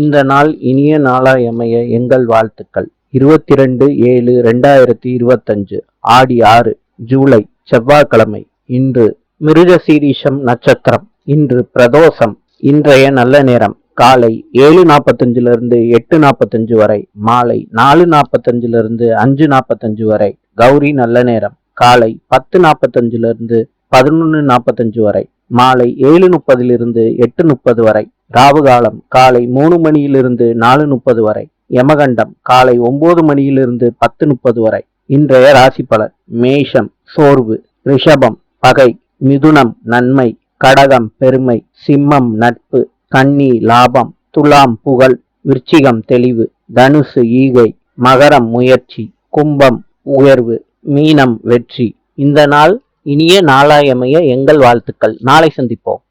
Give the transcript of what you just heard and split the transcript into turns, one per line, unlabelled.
இந்த நாள் இனிய நாளாயமைய எங்கள் வாழ்த்துக்கள். இருபத்தி ரெண்டு ஏழு ரெண்டாயிரத்தி இருபத்தஞ்சு ஆடி ஆறு ஜூலை செவ்வாய்க்கிழமை. இன்று மிருகசீரிஷம் நட்சத்திரம் இன்று பிரதோஷம் இன்றைய நல்ல நேரம். காலை ஏழு நாற்பத்தஞ்சிலிருந்து எட்டு நாற்பத்தஞ்சு வரை மாலை நாலு நாற்பத்தஞ்சிலிருந்து அஞ்சு நாற்பத்தஞ்சு வரை கௌரி நல்ல நேரம். காலை பத்து நாற்பத்தஞ்சிலிருந்து பதினொன்று நாற்பத்தஞ்சு வரை மாலை ஏழு முப்பதிலிருந்து எட்டு முப்பது வரை. ராவு காலம் காலை மூணு மணியிலிருந்து நாலு முப்பது வரை. யமகண்டம் காலை ஒன்பது மணியிலிருந்து பத்து முப்பது வரை. இன்றைய ராசி பலன் மேஷம் சோர்வு ரிஷபம் பகை மிதுனம் நன்மை கடகம் பெருமை சிம்மம் நட்பு கன்னி லாபம் துலாம் புகழ் விருச்சிகம் தெளிவு தனுசு ஈகை மகரம் முயற்சி கும்பம் உயர்வு மீனம் வெற்றி. இந்த நாள் இனிய நாளாயமைய எங்கள் வாழ்த்துக்கள். நாளை சந்திப்போம்.